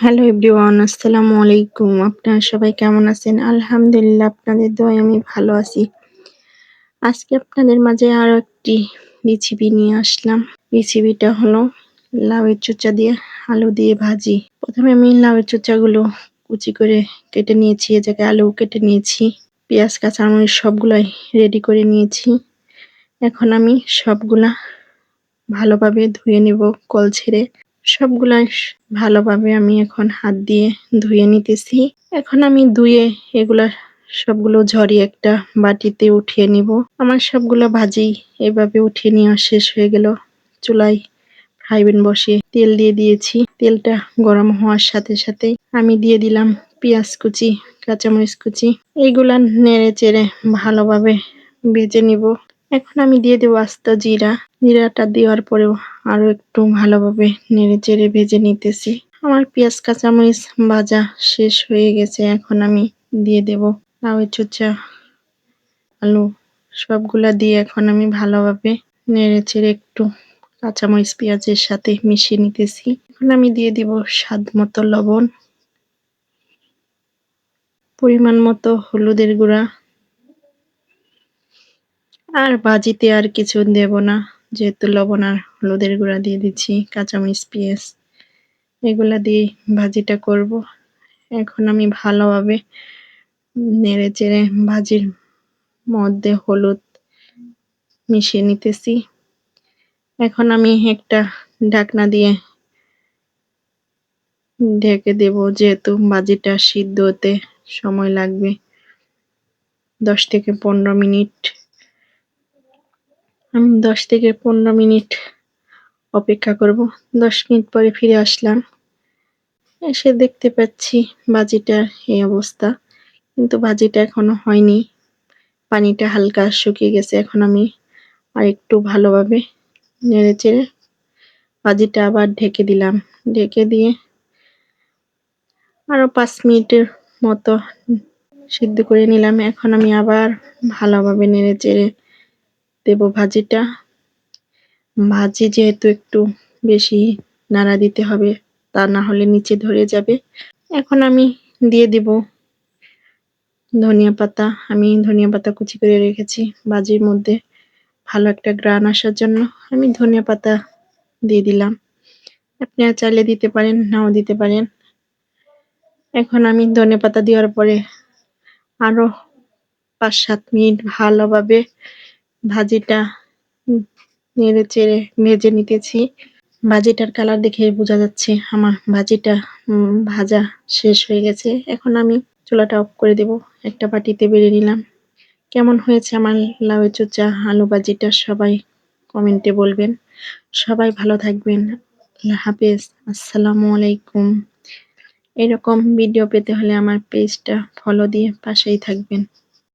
Hello everyone, আসসালামু আলাইকুম। আপনারা সবাই কেমন আছেন? আলহামদুলিল্লাহ, আপনাদের দোয়ায় আমি ভালো আছি। আজকে আপনাদের মাঝে আরও একটি রেসিপি নিয়ে আসলাম। রেসিপিটা হলো লাউয়ের চোচা দিয়ে আলু দিয়ে ভাজি। প্রথমে আমি লাউয়ের চোচাগুলো কুচি করে কেটে নিয়েছি এ জায়গায় আলু কেটে নিয়েছি। পেঁয়াজ, কাঁচামরিচ সবগুলাই রেডি করে নিয়েছি। এখন আমি সবগুলা ভালোভাবে ধুয়ে নিব কল ছেড়ে। সবগুলাই ভালোভাবে আমি এখন হাত দিয়ে ধুয়ে নিতেছি। এখন আমি ধুয়ে এগুলা সবগুলো ঝরিয়ে একটা বাটিতে উঠিয়ে নিব। আমার সবগুলো ভাজি এভাবে উঠিয়ে নেওয়া শেষ হয়ে গেল। চুলায় ফ্রাই প্যান বসিয়ে তেল দিয়ে দিয়েছি। তেলটা গরম হওয়ার সাথে সাথে আমি দিয়ে দিলাম পেঁয়াজ কুচি, কাঁচামরিচ কুচি। এইগুলা নেড়ে চেড়ে ভালোভাবে ভেজে নিব। এখন আমি দিয়ে দেবো আস্ত জিরা। জিরাটা দেওয়ার পরেও আরও একটু ভালোভাবে নেড়ে চেড়ে ভেজে নিতেছি। আমার পেঁয়াজ, কাঁচামরিচ ভাজা শেষ হয়ে গেছে। এখন আমি দিয়ে দেব লাউ চোচা আলু সবগুলা দিয়ে এখন আমি ভালোভাবে নেড়ে চেড়ে একটু কাঁচামরিচ, পেঁয়াজের সাথে মিশিয়ে নিতেছি। এখন আমি দিয়ে দিব স্বাদ মতো লবণ, পরিমাণ মতো হলুদের গুঁড়া আর ভাজিতে আর কিছু দেব না। যেহেতু লবণ আর হলুদের গুঁড়া দিয়ে দিচ্ছি, কাঁচামরিচ, পেঁয়াজ, এগুলা দিয়ে ভাজিটা করব। এখন আমি ভালোভাবে নেড়ে চেড়ে ভাজির মধ্যে হলুদ মিশিয়ে নিতেছি। এখন আমি একটা ঢাকনা দিয়ে ঢেকে দেব, যেহেতু ভাজিটা সিদ্ধ হতে সময় লাগবে। দশ থেকে পনেরো মিনিট আমি দশ থেকে পনেরো মিনিট অপেক্ষা করব। দশ মিনিট পরে ফিরে আসলাম। এসে দেখতে পাচ্ছি ভাজিটার এই অবস্থা। কিন্তু ভাজিটা এখনও হয়নি। পানিটা হালকা শুকিয়ে গেছে। এখন আমি আর একটু ভালোভাবে নেড়ে চেড়ে ভাজিটা আবার ঢেকে দিলাম। ঢেকে দিয়ে আরও পাঁচ মিনিটের মতো সিদ্ধ করে নিলাম। এখন আমি আবার ভালোভাবে নেড়ে চেড়ে দেবো ভাজিটা। ভাজি যেহেতু একটু বেশি নাড়া দিতে হবে, তা না হলে নিচে ধরে যাবে। এখন আমি দিয়ে দিব ধনিয়া পাতা। আমি ধনিয়া পাতা কুচি করে রেখেছি ভাজির মধ্যে। ভালো একটা গ্রান আসার জন্য আমি ধনিয়া পাতা দিয়ে দিলাম। আপনারা চাইলে দিতে পারেন, নাও দিতে পারেন। এখন আমি ধনিয়া পাতা দেওয়ার পরে আরও পাঁচ সাত মিনিট ভালোভাবে ভাজিটা নেড়ে চেড়ে ভেজে নিতেছি। ভাজিটার কালার দেখে বোঝা যাচ্ছে আমার ভাজিটা, উম, ভাজা শেষ হয়ে গেছে। এখন আমি চুলাটা অফ করে দেব। একটা বাটিতে বেড়ে নিলাম। কেমন হয়েছে আমার লাউ চোচা, আলু ভাজিটা সবাই কমেন্টে বলবেন। সবাই ভালো থাকবেন। আল্লাহ হাফেজ। আসসালামু আলাইকুম। এরকম ভিডিও পেতে হলে আমার পেজটা ফলো দিয়ে পাশেই থাকবেন।